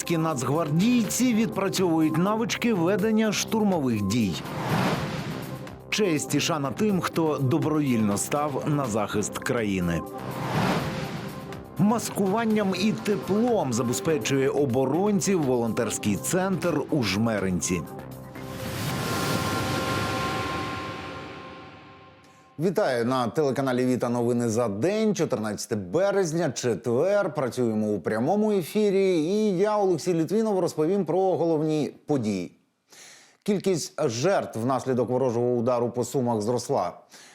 Запорізькі нацгвардійці відпрацьовують навички ведення штурмових дій. Честь і шана тим, хто добровільно став на захист країни. Маскуванням і теплом забезпечує оборонців волонтерський центр у Жмеринці. Вітаю на телеканалі Віта. Новини за день, 14 березня, четвер. Працюємо у прямому ефірі. І я, Олексій Літвінов, розповім про головні події. Кількість жертв внаслідок ворожого удару по сумах зросла.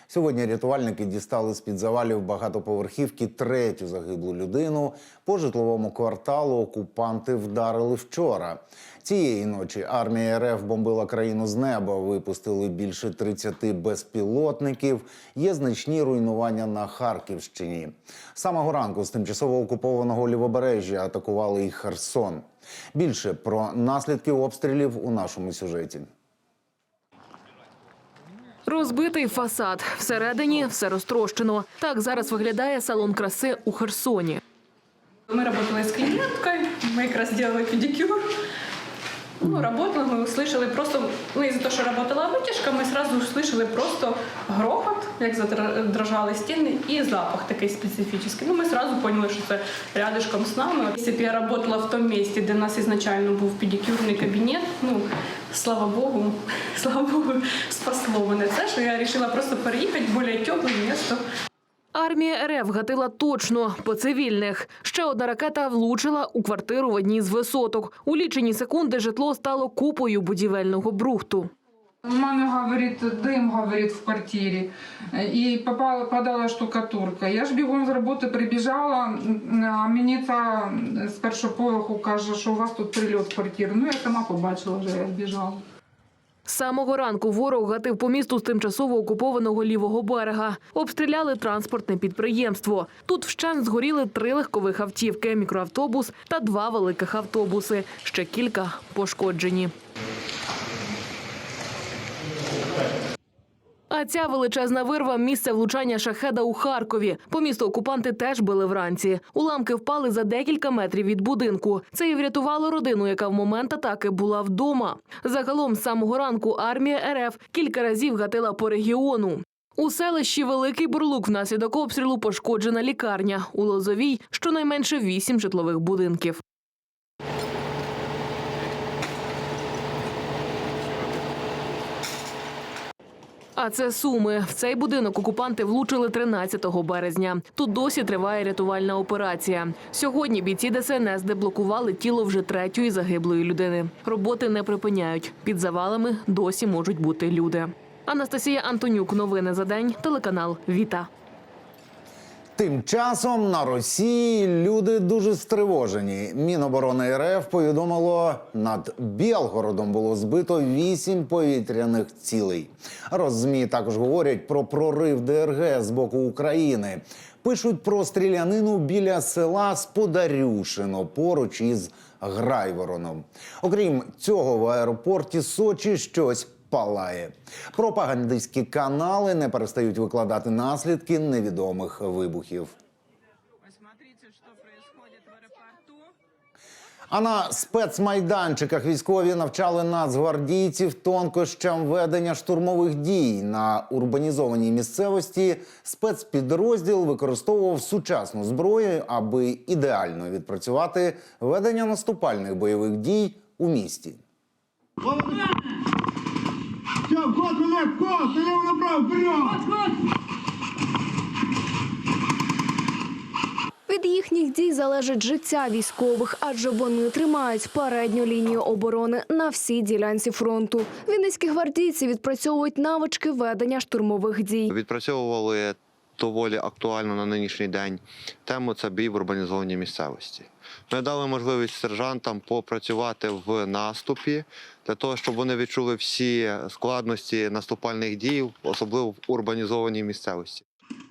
Сьогодні рятувальники дістали з під завалів багатоповерхівки третю загиблу людину. По житловому кварталу окупанти вдарили вчора. Цієї ночі армія РФ бомбила країну з неба. Випустили більше 30 безпілотників. Є значні руйнування на Харківщині. Самого ранку з тимчасово окупованого лівобережжя атакували і Херсон. Більше про наслідки обстрілів у нашому сюжеті. Розбитий фасад. Всередині все розтрощено. Так зараз виглядає салон краси у Херсоні. Ми працювали з клієнткою, ми якраз раз педикюр. Ну, работала, мы услышали просто, ну, из-за того, что работала вытяжка, мы сразу услышали просто грохот, як задрожали стіни, і запах такий специфічний. Ну, ми сразу поняли, що це рядышком з нами. Якщо б я працювала в тому місці, де у нас ізначально був педикюрний кабінет, ну, слава Богу, слава Богу, спасло мене це, що я вирішила просто переїхати в більш тепле місто. Армія РФ гатила точно по цивільних. Ще одна ракета влучила у квартиру в одній з висоток. У лічені секунди житло стало купою будівельного брухту. У мене, говорить, дим, говорить, в квартирі. І попала, падала штукатурка. Я ж бігом з роботи прибіжала, а мені ця з першого поверху каже, що у вас тут прильот в квартиру. Ну, я сама побачила вже, я збіжала. З самого ранку ворог гатив по місту з тимчасово окупованого лівого берега. Обстріляли транспортне підприємство. Тут вщент згоріли три легкових автівки, мікроавтобус та два великих автобуси. Ще кілька пошкоджені. А ця величезна вирва місце влучання шахеда у Харкові. По місту окупанти теж били вранці. Уламки впали за декілька метрів від будинку. Це і врятувало родину, яка в момент атаки була вдома. Загалом з самого ранку армія РФ кілька разів гатила по регіону. У селищі Великий Бурлук внаслідок обстрілу пошкоджена лікарня. У Лозовій щонайменше вісім житлових будинків. А це суми. В цей будинок окупанти влучили 13 березня. Тут досі триває рятувальна операція. Сьогодні бійці ДСНС деблокували тіло вже третьої загиблої людини. Роботи не припиняють. Під завалами досі можуть бути люди. Анастасія Антонюк. Новини за день. Телеканал Віта. Тим часом на Росії люди дуже стривожені. Міноборони РФ повідомило, над Білгородом було збито вісім повітряних цілей. Роззмі також говорять про прорив ДРГ з боку України. Пишуть про стрілянину біля села Сподарюшино поруч із Грайвороном. Окрім цього, в аеропорті Сочі щось палає. Пропагандистські канали не перестають викладати наслідки невідомих вибухів. А на спецмайданчиках військові навчали нацгвардійців тонкощам ведення штурмових дій. На урбанізованій місцевості спецпідрозділ використовував сучасну зброю, аби ідеально відпрацювати ведення наступальних бойових дій у місті. Олег, кот, налево направо, вперед! Від їхніх дій залежить життя військових, адже вони тримають передню лінію оборони на всій ділянці фронту. Вінницькі гвардійці відпрацьовують навички ведення штурмових дій. Відпрацьовували доволі актуально на нинішній день тему це бій в урбанізованій місцевості. Ми дали можливість сержантам попрацювати в наступі для того, щоб вони відчули всі складності наступальних дій, особливо в урбанізованій місцевості.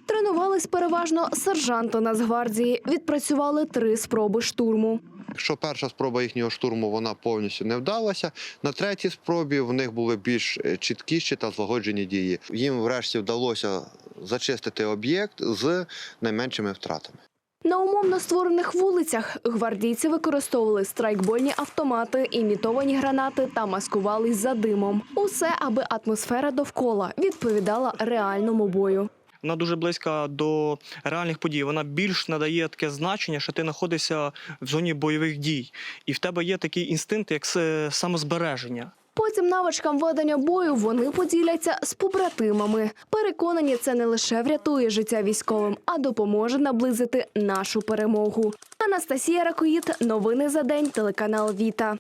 Тренувались переважно сержанти Нацгвардії. Відпрацювали три спроби штурму. Якщо перша спроба їхнього штурму вона повністю не вдалася, на третій спробі в них були більш е, чіткіші та злагоджені дії. Їм врешті вдалося зачистити об'єкт з найменшими втратами. На умовно створених вулицях гвардійці використовували страйкбольні автомати, імітовані гранати та маскувались за димом. Усе, аби атмосфера довкола відповідала реальному бою. Вона дуже близька до реальних подій. Вона більш надає таке значення, що ти знаходишся в зоні бойових дій, і в тебе є такий інстинкт, як самозбереження. Потім навичкам ведення бою вони поділяться з побратимами. Переконані, це не лише врятує життя військовим, а допоможе наблизити нашу перемогу. Анастасія Ракоїт, новини за день, телеканал Віта.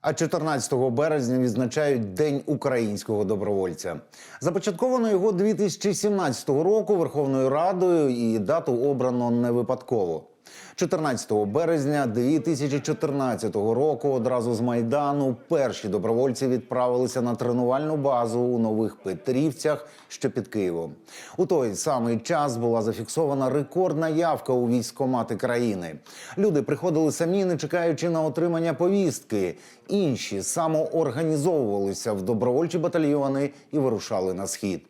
А 14 березня відзначають День українського добровольця. Започатковано його 2017 року Верховною Радою і дату обрано не випадково. 14 березня 2014 року одразу з майдану перші добровольці відправилися на тренувальну базу у нових Петрівцях, що під Києвом. У той самий час була зафіксована рекордна явка у військкомати країни. Люди приходили самі, не чекаючи на отримання повістки. Інші самоорганізовувалися в добровольчі батальйони і вирушали на схід.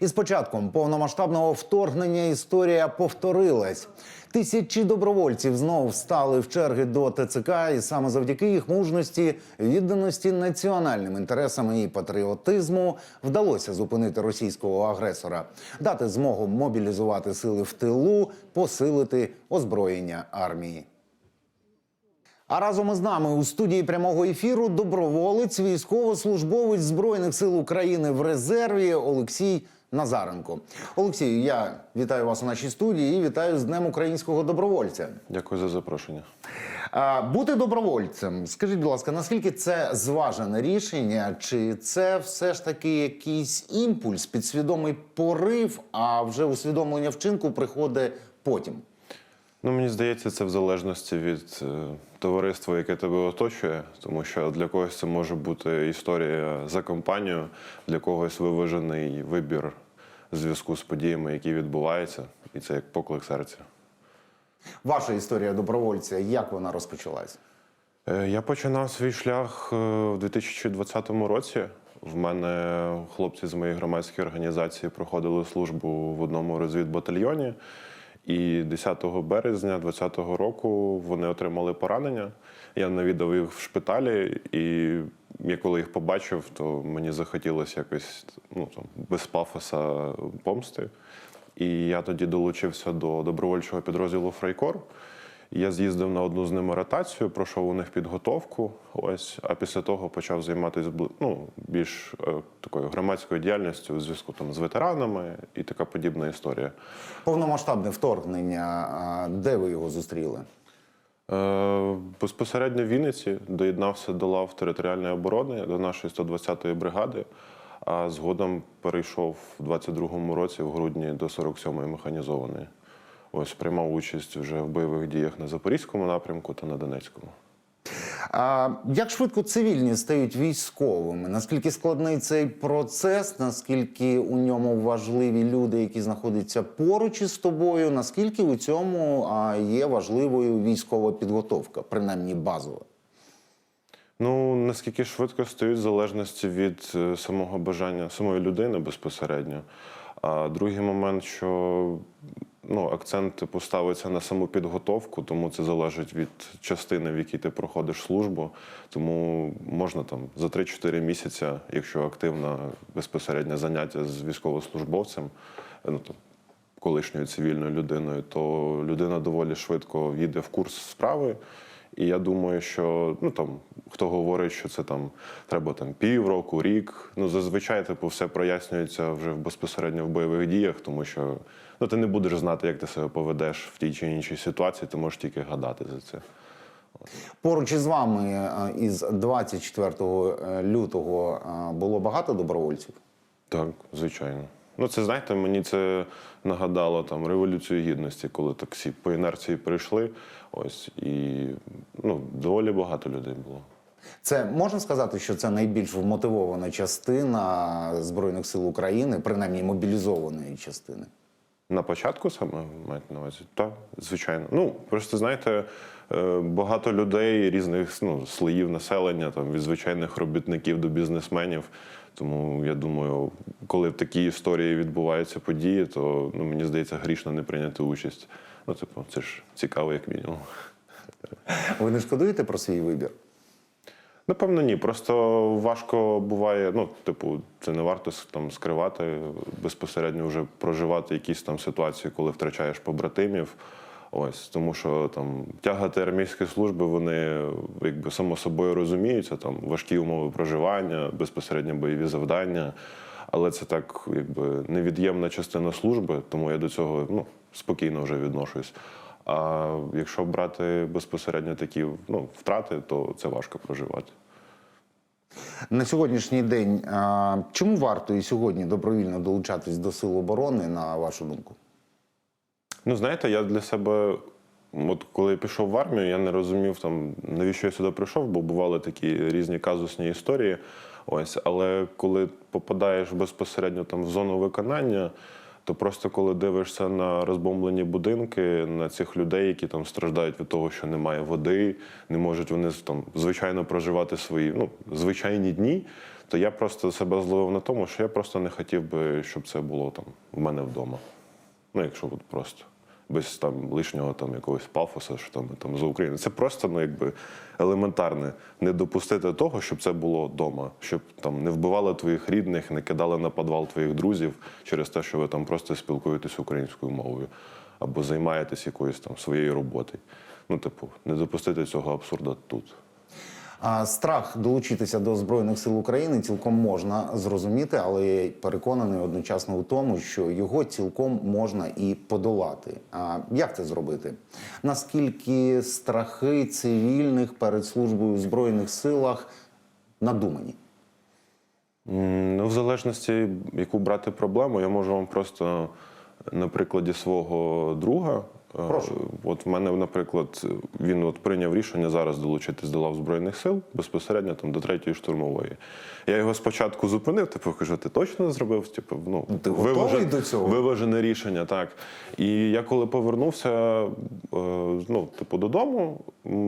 І з початком повномасштабного вторгнення історія повторилась. Тисячі добровольців знову встали в черги до ТЦК, і саме завдяки їх мужності, відданості національним інтересам і патріотизму вдалося зупинити російського агресора, дати змогу мобілізувати сили в тилу, посилити озброєння армії. А разом із нами у студії прямого ефіру доброволець, військовослужбовець Збройних сил України в резерві Олексій Назаренко. Олексію, я вітаю вас у нашій студії і вітаю з Днем українського добровольця. Дякую за запрошення. Бути добровольцем, скажіть, будь ласка, наскільки це зважене рішення? Чи це все ж таки якийсь імпульс, підсвідомий порив, а вже усвідомлення вчинку приходить потім? Ну, мені здається, це в залежності від е, товариства, яке тебе оточує, тому що для когось це може бути історія за компанію, для когось виважений вибір в зв'язку з подіями, які відбуваються, і це як поклик серця. Ваша історія добровольця, як вона розпочалась? Е, Я починав свій шлях е, в 2020 році. В мене хлопці з моєї громадської організації проходили службу в одному розвідбатальйоні. І 10 березня 2020 року вони отримали поранення. Я навідав їх в шпиталі, і я коли їх побачив, то мені захотілося якось ну, там, без пафоса помсти. І я тоді долучився до добровольчого підрозділу Фрайкор. Я з'їздив на одну з ними ротацію, пройшов у них підготовку. Ось, а після того почав займатися ну, більш е, такою громадською діяльністю у зв'язку там з ветеранами і така подібна історія. Повномасштабне вторгнення, де ви його зустріли? Е, безпосередньо в Вінниці доєднався до лав територіальної оборони до нашої 120-ї бригади, а згодом перейшов в 22-му році, в грудні, до 47-ї механізованої. Ось приймав участь вже в бойових діях на Запорізькому напрямку та на Донецькому. А як швидко цивільні стають військовими? Наскільки складний цей процес? Наскільки у ньому важливі люди, які знаходяться поруч із тобою? Наскільки у цьому є важливою військова підготовка, принаймні базова? Ну, наскільки швидко стають в залежності від е, самого бажання самої людини безпосередньо. А другий момент, що ну, акцент типу, ставиться на саму підготовку, тому це залежить від частини, в якій ти проходиш службу. Тому можна там за 3-4 місяці, якщо активне безпосереднє заняття з військовослужбовцем, ну, там, колишньою цивільною людиною, то людина доволі швидко війде в курс справи. І я думаю, що ну там хто говорить, що це там треба там півроку, рік. Ну зазвичай типу все прояснюється вже безпосередньо в бойових діях, тому що ну ти не будеш знати, як ти себе поведеш в тій чи іншій ситуації, ти можеш тільки гадати за це. Поруч із вами із 24 лютого було багато добровольців? Так, звичайно. Ну, це знаєте, мені це нагадало там Революцію Гідності, коли так всі по інерції прийшли. Ось і ну, доволі багато людей було. Це можна сказати, що це найбільш вмотивована частина Збройних сил України, принаймні мобілізованої частини. На початку саме маєте на увазі? Так, звичайно. Ну, просто знаєте, е, багато людей різних ну, слоїв населення, там, від звичайних робітників до бізнесменів. Тому я думаю, коли в такій історії відбуваються події, то ну, мені здається, грішно не прийняти участь Ну, типу, це ж цікаво, як мінімум. Ви не шкодуєте про свій вибір? Напевно, ні. Просто важко буває. Ну, типу, це не варто там скривати, безпосередньо вже проживати якісь там ситуації, коли втрачаєш побратимів. Ось тому, що там тягати армійські служби, вони якби само собою розуміються, там важкі умови проживання, безпосередньо бойові завдання. Але це так, якби невід'ємна частина служби, тому я до цього ну, спокійно вже відношусь. А якщо брати безпосередньо такі ну, втрати, то це важко проживати. На сьогоднішній день чому варто і сьогодні добровільно долучатись до сил оборони, на вашу думку? Ну, знаєте, я для себе, от коли я пішов в армію, я не розумів, там, навіщо я сюди прийшов, бо бували такі різні казусні історії. Ось, але коли попадаєш безпосередньо там в зону виконання, то просто коли дивишся на розбомблені будинки, на цих людей, які там страждають від того, що немає води, не можуть вони там звичайно проживати свої ну, звичайні дні, то я просто себе зловив на тому, що я просто не хотів би, щоб це було там в мене вдома. Ну, якщо от просто без там лишнього там якогось пафоса, що там, там за Україну. Це просто ну, якби елементарне не допустити того, щоб це було вдома, щоб там не вбивали твоїх рідних, не кидали на підвал твоїх друзів через те, що ви там просто спілкуєтесь українською мовою або займаєтесь якоюсь там своєю роботою. Ну, типу, не допустити цього абсурда тут. Страх долучитися до збройних сил України цілком можна зрозуміти, але я переконаний одночасно у тому, що його цілком можна і подолати. А як це зробити? Наскільки страхи цивільних перед службою в збройних силах надумані? Ну, в залежності, яку брати проблему, я можу вам просто на прикладі свого друга. Е, Прошу. От в мене, наприклад, він от прийняв рішення зараз долучитись до лав Збройних сил безпосередньо там до третьої штурмової. Я його спочатку зупинив, типу, кажу, ти точно зробив? Типу, ну, Ти готовий до цього? Виважене рішення, так. І я коли повернувся е, ну, типу, додому,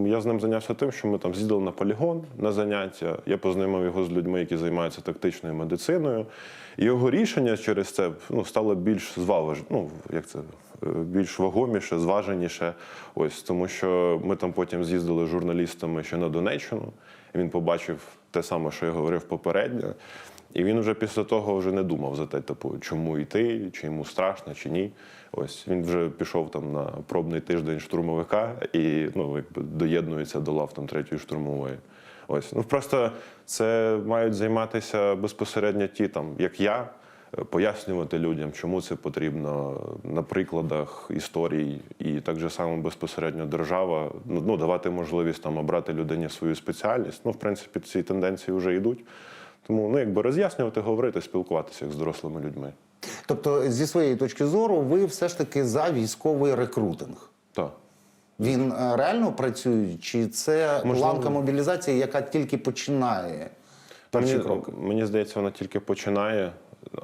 я з ним зайнявся тим, що ми там з'їздили на полігон на заняття. Я познайомив його з людьми, які займаються тактичною медициною. І його рішення через це ну, стало більш зваваж... ну, як це, більш вагоміше, зваженіше. Ось тому, що ми там потім з'їздили з журналістами ще на Донеччину. І він побачив те саме, що я говорив попередньо. І він вже після того вже не думав за те, типу, чому йти, чи йому страшно, чи ні. Ось він вже пішов там на пробний тиждень штурмовика і ну, якби доєднується до лав там третьої штурмової. Ось ну просто це мають займатися безпосередньо ті, там як я, е, пояснювати людям, чому це потрібно на прикладах історій, і так же само безпосередньо держава ну, ну давати можливість там обрати людині свою спеціальність. Ну, в принципі, ці тенденції вже йдуть. Тому ну якби роз'яснювати, говорити, спілкуватися як з дорослими людьми. Тобто, зі своєї точки зору, ви все ж таки за військовий рекрутинг. Так. Він е, реально працює, чи це Можливо. ланка мобілізації, яка тільки починає перші Мені, кроки? мені здається, вона тільки починає.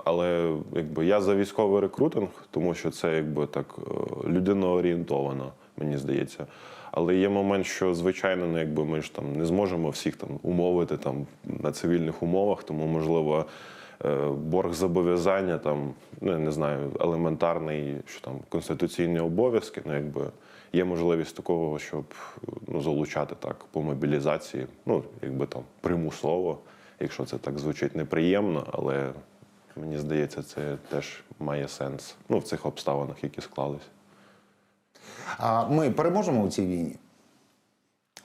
Але якби я за військовий рекрутинг, тому що це якби так е, людиноорієнтовано, мені здається. Але є момент, що звичайно, ну якби ми ж там не зможемо всіх там умовити там на цивільних умовах, тому можливо. е, Борг зобов'язання, там ну не знаю, елементарний, що там конституційні обов'язки. Ну якби є можливість такого, щоб ну залучати так по мобілізації, ну якби там примусово, якщо це так звучить неприємно, але мені здається, це теж має сенс ну в цих обставинах, які склались. А ми переможемо у цій війні?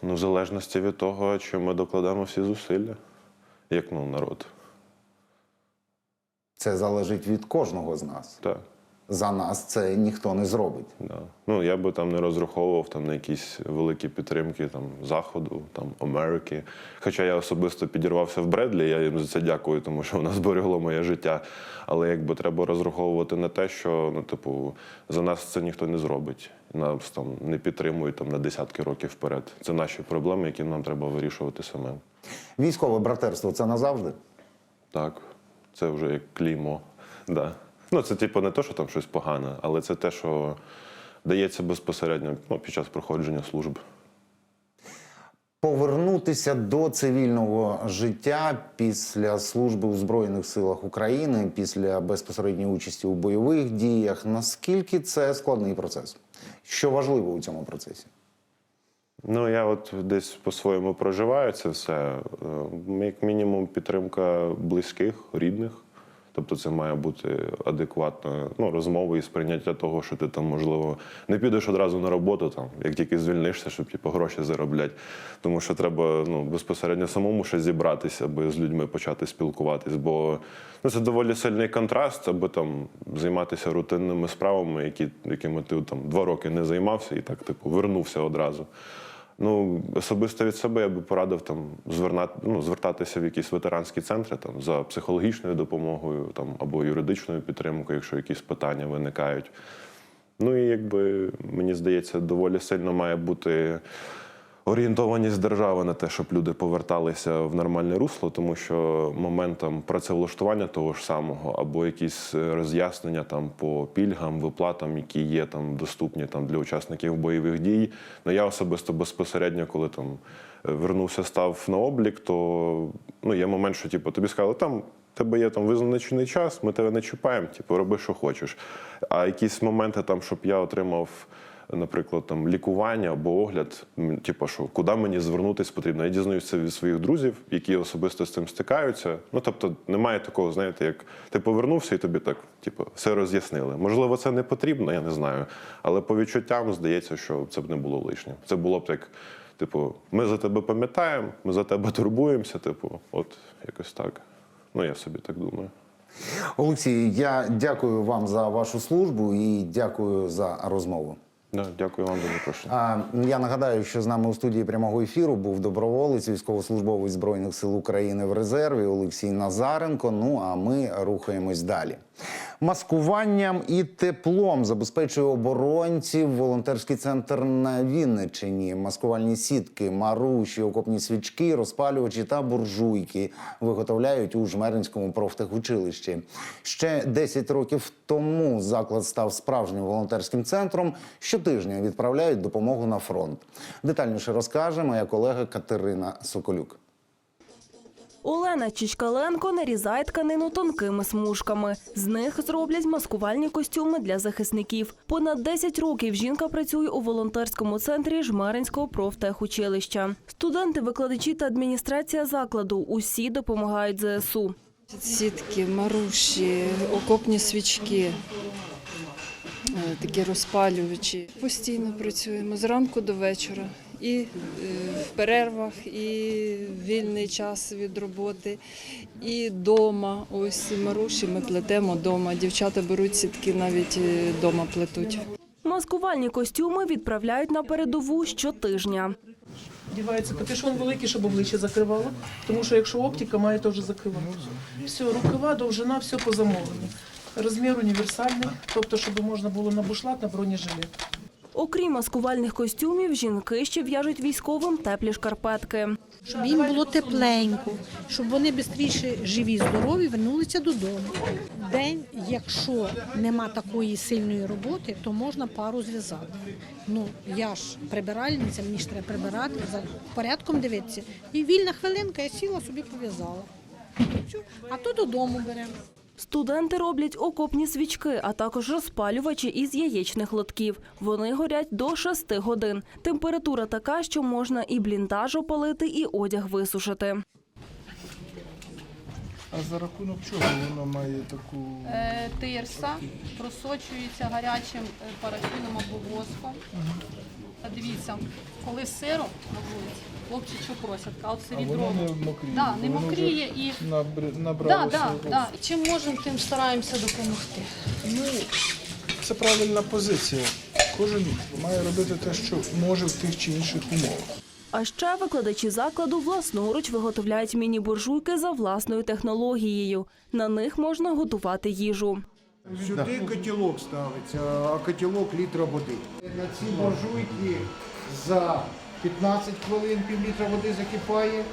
Ну, в залежності від того, чи ми докладемо всі зусилля, як ну, народ. Це залежить від кожного з нас. Так. За нас це ніхто не зробить. Да. Ну, я би там не розраховував там, на якісь великі підтримки там, Заходу, там, Америки. Хоча я особисто підірвався в Бредлі, я їм за це дякую, тому що воно зберегло моє життя. Але якби треба розраховувати на те, що ну, типу, за нас це ніхто не зробить. Нас там не підтримують там, на десятки років вперед. Це наші проблеми, які нам треба вирішувати самим. Військове братерство це назавжди. Так, це вже як клеймо. Да. Ну, це типу не те, що там щось погане, але це те, що дається безпосередньо ну, під час проходження служби. Повернутися до цивільного життя після служби у Збройних силах України, після безпосередньої участі у бойових діях. Наскільки це складний процес? Що важливо у цьому процесі? Ну, я от десь по-своєму проживаю це все. Е, Як мінімум, підтримка близьких, рідних. Тобто це має бути адекватна ну, розмова і сприйняття того, що ти там, можливо, не підеш одразу на роботу, там, як тільки звільнишся, щоб типу, гроші заробляти. Тому що треба ну, безпосередньо самому ще зібратися, аби з людьми почати спілкуватись. Бо ну, це доволі сильний контраст, аби там займатися рутинними справами, які, якими ти там два роки не займався і так, типу, вернувся одразу. Ну, особисто від себе я би порадив там звернати, ну, звертатися в якісь ветеранські центри там, за психологічною допомогою там, або юридичною підтримкою, якщо якісь питання виникають. Ну і якби мені здається, доволі сильно має бути орієнтованість держави на те, щоб люди поверталися в нормальне русло, тому що моментом працевлаштування того ж самого, або якісь роз'яснення там по пільгам, виплатам, які є там доступні там для учасників бойових дій. Ну я особисто безпосередньо, коли там е, вернувся, став на облік, то ну є момент, що типу, тобі сказали, там. Тебе є там визначений час, ми тебе не чіпаємо, типу, роби, що хочеш. А якісь моменти, там, щоб я отримав наприклад, там лікування або огляд, типу, що куди мені звернутися потрібно. Я дізнаюся від своїх друзів, які особисто з цим стикаються. Ну тобто, немає такого, знаєте, як ти повернувся і тобі так, типу, все роз'яснили. Можливо, це не потрібно, я не знаю. Але по відчуттям здається, що це б не було лишнім. Це було б так. Типу, ми за тебе пам'ятаємо, ми за тебе турбуємося. Типу, от якось так. Ну, я собі так думаю. Олексій, я дякую вам за вашу службу і дякую за розмову. Да, дякую вам за запрошення. Я нагадаю, що з нами у студії прямого ефіру був доброволець, військовослужбовець збройних сил України в резерві Олексій Назаренко. Ну а ми рухаємось далі. Маскуванням і теплом забезпечує оборонців волонтерський центр на Вінниччині. Маскувальні сітки, маруші, окопні свічки, розпалювачі та буржуйки виготовляють у Жмеринському профтехучилищі. Ще 10 років тому заклад став справжнім волонтерським центром. Щотижня відправляють допомогу на фронт. Детальніше розкаже моя колега Катерина Соколюк. Олена Чичкаленко нарізає тканину тонкими смужками. З них зроблять маскувальні костюми для захисників. Понад 10 років жінка працює у волонтерському центрі Жмеринського профтехучилища. Студенти, викладачі та адміністрація закладу усі допомагають ЗСУ. Сітки, маруші, окопні свічки, е, такі розпалювачі. Постійно працюємо зранку до вечора. І е, в перервах, і в вільний час від роботи, і вдома. Ось маруші ми плетемо вдома. Дівчата беруть сітки, навіть вдома плетуть. Маскувальні костюми відправляють на передову щотижня. Вдівається капюшон великий, щоб обличчя закривало, тому що якщо оптика, має теж закривати. Все, рукава, довжина, все по замовленню. Розмір універсальний, тобто, щоб можна було на бушлат, на бронежилет. Окрім маскувальних костюмів, жінки ще в'яжуть військовим теплі шкарпетки. щоб їм було тепленько, щоб вони швидше живі, здорові, вернулися додому. День, якщо нема такої сильної роботи, то можна пару зв'язати. Ну я ж прибиральниця, мені ж треба прибирати, за порядком дивитися. І вільна хвилинка, я сіла собі пов'язала. А то додому беремо. Студенти роблять окопні свічки, а також розпалювачі із яєчних лотків. Вони горять до 6 годин. Температура така, що можна і бліндаж опалити, і одяг висушити. А за рахунок чого воно має таку. Е, Тирса просочується гарячим е, парафіном або воском. А дивіться, коли сиро на вулиці, хлопці що просять, а от сирі дрова. мокріє. Да, не мокріє і да, да, да. чим можемо, тим стараємося допомогти. Ну, це правильна позиція. Кожен має робити те, що може в тих чи інших умовах. А ще викладачі закладу власноруч виготовляють міні-буржуйки за власною технологією. На них можна готувати їжу. Сюди котілок ставиться, а котілок літра води. На ці буржуйки за 15 хвилин пів літра води закипає,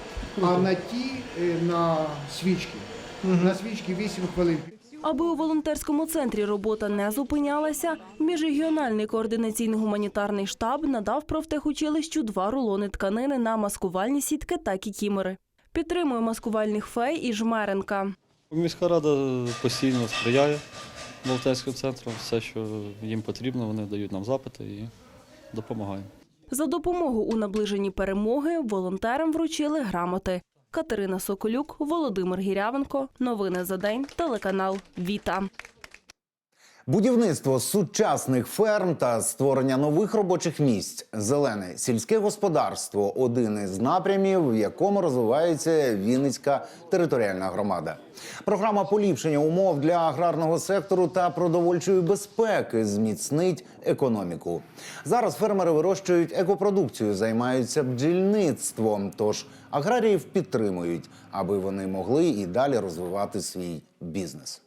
а на ті е, на свічки. На свічки 8 хвилин. Аби у волонтерському центрі робота не зупинялася, міжрегіональний координаційний гуманітарний штаб надав профтехучилищу два рулони тканини на маскувальні сітки та кікімери. Підтримує маскувальних фей і жмеренка. Міська рада постійно сприяє волонтерським центру. Все, що їм потрібно, вони дають нам запити і допомагаємо. За допомогу у наближенні перемоги волонтерам вручили грамоти. Катерина Соколюк, Володимир Гірявенко. Новини за день. Телеканал Віта. Будівництво сучасних ферм та створення нових робочих місць, зелене сільське господарство один із напрямів, в якому розвивається Вінницька територіальна громада. Програма поліпшення умов для аграрного сектору та продовольчої безпеки зміцнить економіку. Зараз фермери вирощують екопродукцію, займаються бджільництвом. Тож аграріїв підтримують, аби вони могли і далі розвивати свій бізнес.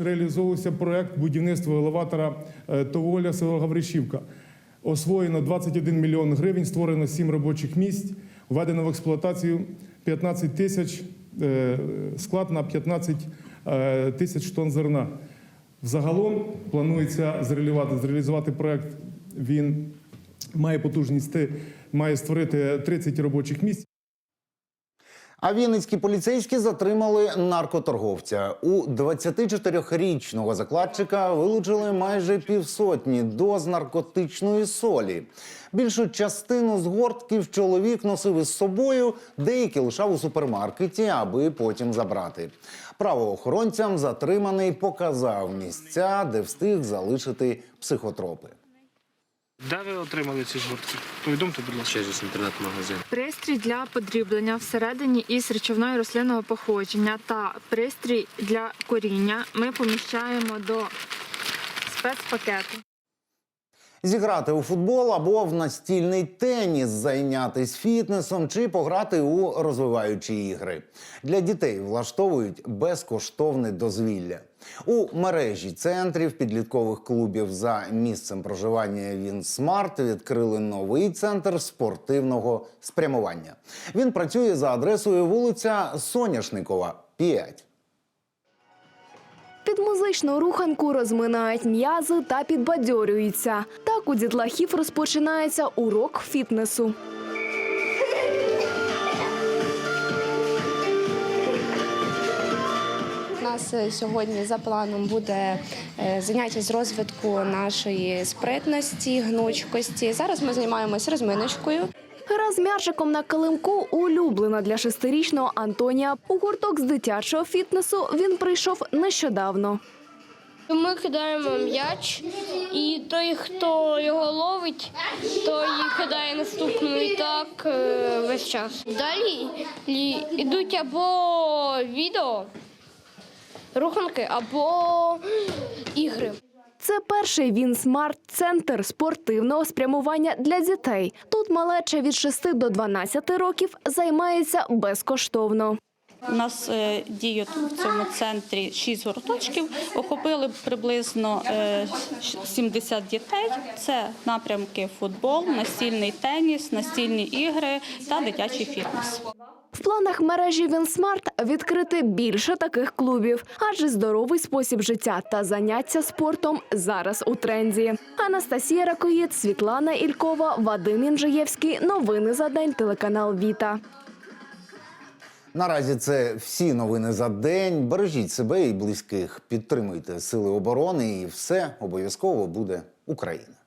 Реалізовувався проект будівництва елеватора е, Товоля село Гавришівка. Освоєно 21 мільйон гривень, створено 7 робочих місць, введено в експлуатацію 15 тисяч, е, склад на 15 е, тисяч тонн зерна. Взагалом планується зреалізувати, зреалізувати проект. Він має потужність, має створити 30 робочих місць. А вінницькі поліцейські затримали наркоторговця. У 24-річного закладчика вилучили майже півсотні доз наркотичної солі. Більшу частину згортків чоловік носив із собою, деякі лишав у супермаркеті, аби потім забрати. Правоохоронцям затриманий показав місця, де встиг залишити психотропи. Де ви отримали ці згортки? Повідомте, будь ласка. Через інтернет-магазин. Пристрій для подріблення всередині із речовиною рослинного походження та пристрій для коріння ми поміщаємо до спецпакету. Зіграти у футбол або в настільний теніс, зайнятись фітнесом чи пограти у розвиваючі ігри. Для дітей влаштовують безкоштовне дозвілля. У мережі центрів підліткових клубів за місцем проживання Вінсмарт відкрили новий центр спортивного спрямування. Він працює за адресою вулиця Соняшникова, 5. Під музичну руханку розминають м'язи та підбадьорюються. Так у дітлахів розпочинається урок фітнесу. Нас е, сьогодні за планом буде е, заняття з розвитку нашої спритності, гнучкості. Зараз ми займаємося розминочкою. Гра з м'ячиком на килимку улюблена для шестирічного Антонія. У гурток з дитячого фітнесу він прийшов нещодавно. Ми кидаємо м'яч, і той, хто його ловить, той кидає наступну і так е, весь час. Далі йдуть або відео, руханки, або ігри. Це перший Вінсмарт центр спортивного спрямування для дітей. Тут малеча від 6 до 12 років займається безкоштовно. У нас е, діють в цьому центрі шість гурточків, охопили приблизно е, 70 дітей. Це напрямки футбол, настільний теніс, настільні ігри та дитячий фітнес. В планах мережі Вінсмарт відкрити більше таких клубів, адже здоровий спосіб життя та заняття спортом зараз у тренді. Анастасія Ракоїд, Світлана Ількова, Вадим Інжиєвський. Новини за день. Телеканал Віта. Наразі це всі новини за день. Бережіть себе і близьких, підтримуйте сили оборони, і все обов'язково буде Україна.